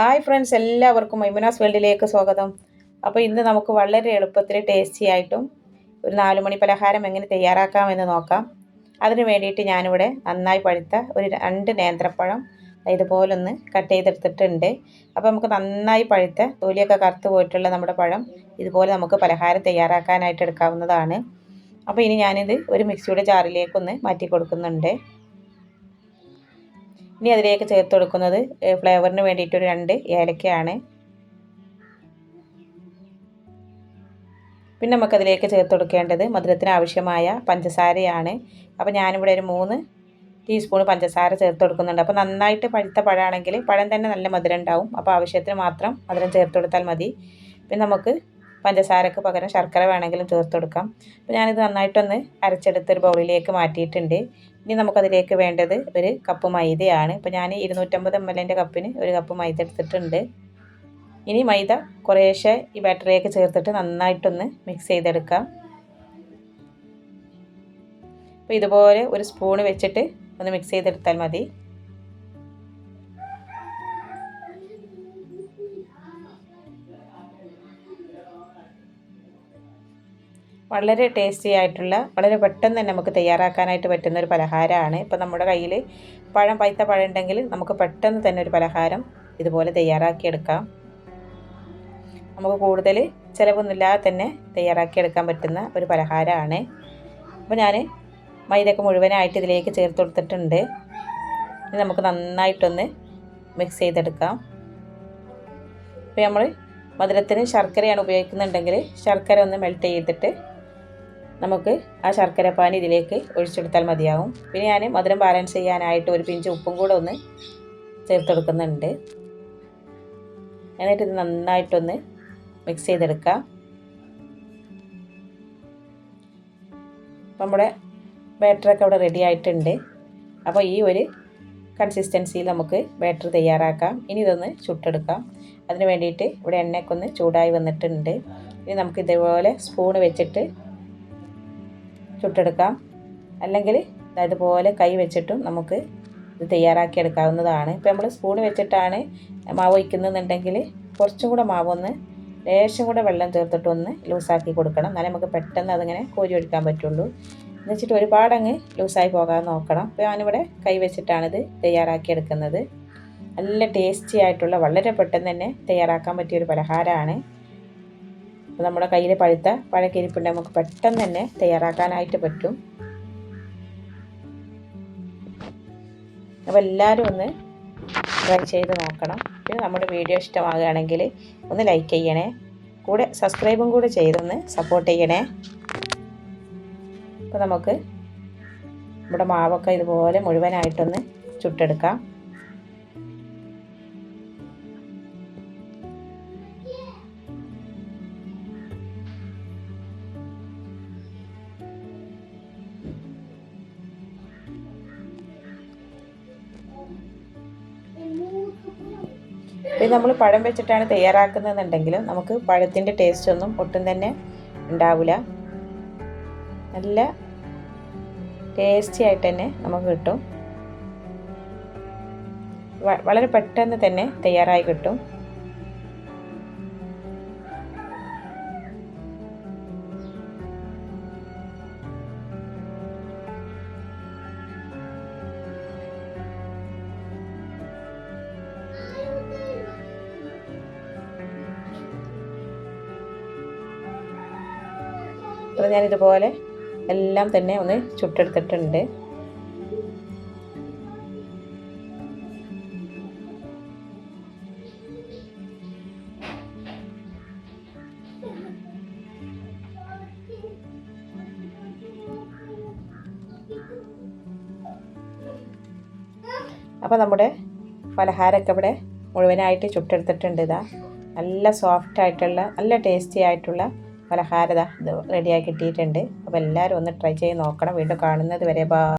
Hi friends എല്ലാവർക്കും മൈമുനാസ് വേൾഡിലേക്ക് സ്വാഗതം. അപ്പോൾ ഇന്ന് നമുക്ക് വളരെ എളുപ്പത്തിൽ ടേസ്റ്റി ആയിട്ടും ഒരു നാലുമണി പലഹാരം എങ്ങനെ തയ്യാറാക്കാമെന്ന് നോക്കാം. അതിന് വേണ്ടിയിട്ട് ഞാനിവിടെ നന്നായി പഴുത്ത ഒരു രണ്ട് നേന്ത്രപ്പഴം ഇതുപോലൊന്ന് കട്ട് ചെയ്തെടുത്തിട്ടുണ്ട്. അപ്പോൾ നമുക്ക് നന്നായി പഴുത്ത തൊലിയൊക്കെ കറുത്ത് പോയിട്ടുള്ള നമ്മുടെ പഴം ഇതുപോലെ നമുക്ക് പലഹാരം തയ്യാറാക്കാനായിട്ട് എടുക്കാവുന്നതാണ്. അപ്പോൾ ഇനി ഞാനിത് ഒരു മിക്സിയുടെ ജാറിലേക്കൊന്ന് മാറ്റി കൊടുക്കുന്നുണ്ട്. ഇനി അതിലേക്ക് ചേർത്ത് കൊടുക്കുന്നത് ഫ്ലേവറിന് വേണ്ടിയിട്ടൊരു രണ്ട് ഏലക്കയാണ്. പിന്നെ നമുക്കതിലേക്ക് ചേർത്ത് കൊടുക്കേണ്ടത് മധുരത്തിന് ആവശ്യമായ പഞ്ചസാരയാണ്. അപ്പോൾ ഞാനിവിടെ ഒരു മൂന്ന് ടീസ്പൂൺ പഞ്ചസാര ചേർത്ത് കൊടുക്കുന്നുണ്ട്. അപ്പോൾ നന്നായിട്ട് പഴുത്ത പഴമാണെങ്കിൽ പഴം തന്നെ നല്ല മധുരം ഉണ്ടാവും. അപ്പോൾ ആവശ്യത്തിന് മാത്രം മധുരം ചേർത്ത് കൊടുത്താൽ മതി. പിന്നെ നമുക്ക് പഞ്ചസാരക്ക് പകരം ശർക്കര വേണമെങ്കിലും ചേർത്ത് കൊടുക്കാം. അപ്പോൾ ഞാനിത് നന്നായിട്ടൊന്ന് അരച്ചെടുത്ത് ഒരു ബൗളിലേക്ക് മാറ്റിയിട്ടുണ്ട്. ഇനി നമുക്കതിലേക്ക് വേണ്ടത് ഒരു കപ്പ് മൈദയാണ്. ഇപ്പോൾ ഞാൻ ഇരുന്നൂറ്റമ്പത് എം എല്ലിന്റെ കപ്പിന് ഒരു കപ്പ് മൈദ എടുത്തിട്ടുണ്ട്. ഇനി മൈദ കുറേശ്ശെ ഈ ബാറ്ററിയൊക്കെ ചേർത്തിട്ട് നന്നായിട്ടൊന്ന് മിക്സ് ചെയ്തെടുക്കാം. അപ്പോൾ ഇതുപോലെ ഒരു സ്പൂണ് വെച്ചിട്ട് ഒന്ന് മിക്സ് ചെയ്തെടുത്താൽ മതി. വളരെ ടേസ്റ്റി ആയിട്ടുള്ള വളരെ പെട്ടെന്ന് തന്നെ നമുക്ക് തയ്യാറാക്കാനായിട്ട് പറ്റുന്ന ഒരു പലഹാരമാണ്. ഇപ്പോൾ നമ്മുടെ കയ്യിൽ പഴം പൈത്ത പഴം ഉണ്ടെങ്കിൽ നമുക്ക് പെട്ടെന്ന് തന്നെ ഒരു പലഹാരം ഇതുപോലെ തയ്യാറാക്കിയെടുക്കാം. നമുക്ക് കൂടുതൽ ചിലവൊന്നുമില്ലാതെ തന്നെ തയ്യാറാക്കിയെടുക്കാൻ പറ്റുന്ന ഒരു പലഹാരമാണ്. അപ്പോൾ ഞാൻ മൈദയൊക്കെ മുഴുവനായിട്ട് ഇതിലേക്ക് ചേർത്ത് കൊടുത്തിട്ടുണ്ട്. ഇത് നമുക്ക് നന്നായിട്ടൊന്ന് മിക്സ് ചെയ്തെടുക്കാം. ഇപ്പോൾ നമ്മൾ മധുരത്തിന് ശർക്കരയാണ് ഉപയോഗിക്കുന്നുണ്ടെങ്കിൽ ശർക്കര ഒന്ന് മെൽറ്റ് ചെയ്തിട്ട് നമുക്ക് ആ ശർക്കര പാനി ഇതിലേക്ക് ഒഴിച്ചെടുത്താൽ മതിയാവും. പിന്നെ ഞാൻ മധുരം ബാലൻസ് ചെയ്യാനായിട്ട് ഒരു പിഞ്ച് ഉപ്പും കൂടെ ഒന്ന് ചേർത്ത് എന്നിട്ട് ഇത് നന്നായിട്ടൊന്ന് മിക്സ് ചെയ്തെടുക്കാം. നമ്മുടെ ബാറ്ററൊക്കെ അവിടെ റെഡി ആയിട്ടുണ്ട്. അപ്പോൾ ഈ ഒരു കൺസിസ്റ്റൻസിയിൽ നമുക്ക് ബാറ്റർ തയ്യാറാക്കാം. ഇനി ഇതൊന്ന് ചുട്ടെടുക്കാം. അതിന് വേണ്ടിയിട്ട് ഇവിടെ എണ്ണയൊക്കെ ഒന്ന് ചൂടായി വന്നിട്ടുണ്ട്. ഇനി നമുക്ക് ഇതേപോലെ സ്പൂണ് വെച്ചിട്ട് ചുട്ടെടുക്കാം. അല്ലെങ്കിൽ ഇതുപോലെ കൈ വെച്ചിട്ടും നമുക്ക് ഇത് തയ്യാറാക്കി എടുക്കാവുന്നതാണ്. ഇപ്പോൾ നമ്മൾ സ്പൂൺ വെച്ചിട്ടാണ് മാവ് ഒഴിക്കുന്നുണ്ടെങ്കിൽ കുറച്ചും കൂടെ മാവൊന്ന് ലേശം കൂടെ വെള്ളം ചേർത്തിട്ടൊന്ന് ലൂസാക്കി കൊടുക്കണം. എന്നാലേ നമുക്ക് പെട്ടെന്ന് അതിങ്ങനെ കോരി ഒഴിക്കാൻ പറ്റുള്ളൂ. എന്ന് വെച്ചിട്ട് ഒരുപാട് അങ്ങ് ലൂസായി പോകാൻ നോക്കണം. അപ്പോൾ ഞാനിവിടെ കൈ വെച്ചിട്ടാണിത് തയ്യാറാക്കി എടുക്കുന്നത്. നല്ല ടേസ്റ്റി ആയിട്ടുള്ള വളരെ പെട്ടെന്ന് തന്നെ തയ്യാറാക്കാൻ പറ്റിയൊരു പലഹാരമാണ്. അപ്പോൾ നമ്മുടെ കയ്യിൽ പഴുത്ത പഴക്കരിപ്പുണ്ട്. നമുക്ക് പെട്ടെന്ന് തന്നെ തയ്യാറാക്കാനായിട്ട് പറ്റും. അപ്പോൾ എല്ലാവരും ഒന്ന് ട്രൈ ചെയ്ത് നോക്കണം. പിന്നെ നമ്മുടെ വീഡിയോ ഇഷ്ടമാകുകയാണെങ്കിൽ ഒന്ന് ലൈക്ക് ചെയ്യണേ. കൂടെ സബ്സ്ക്രൈബും കൂടെ ചെയ്തൊന്ന് സപ്പോർട്ട് ചെയ്യണേ. അപ്പോൾ നമുക്ക് നമ്മുടെ മാവൊക്കെ ഇതുപോലെ മുഴുവനായിട്ടൊന്ന് ചുട്ടെടുക്കാം. ഇത് നമ്മൾ പഴം വെച്ചിട്ടാണ് തയ്യാറാക്കുന്നതെന്നുണ്ടെങ്കിലും നമുക്ക് പഴത്തിന്റെ ടേസ്റ്റ് ഒന്നും ഒട്ടും തന്നെ ഉണ്ടാവില്ല നല്ല ടേസ്റ്റി ആയിട്ട് തന്നെ നമുക്ക് കിട്ടും. വളരെ പെട്ടെന്ന് തന്നെ തയ്യാറായി കിട്ടും. അപ്പോൾ ഞാനിതുപോലെ എല്ലാം തന്നെ ഒന്ന് ചുട്ടെടുത്തിട്ടുണ്ട്. അപ്പോൾ നമ്മുടെ പലഹാരമൊക്കെ ഇവിടെ മുഴുവനായിട്ട് ചുട്ടെടുത്തിട്ടുണ്ട് ഇതാ. നല്ല സോഫ്റ്റ് ആയിട്ടുള്ള നല്ല ടേസ്റ്റി ആയിട്ടുള്ള പലഹാരത ഇത് റെഡിയാക്കി കിട്ടിയിട്ടുണ്ട്. അപ്പോൾ എല്ലാവരും ഒന്ന് ട്രൈ ചെയ്ത് നോക്കണം. വീണ്ടും കാണുന്നത് വരെ ബാ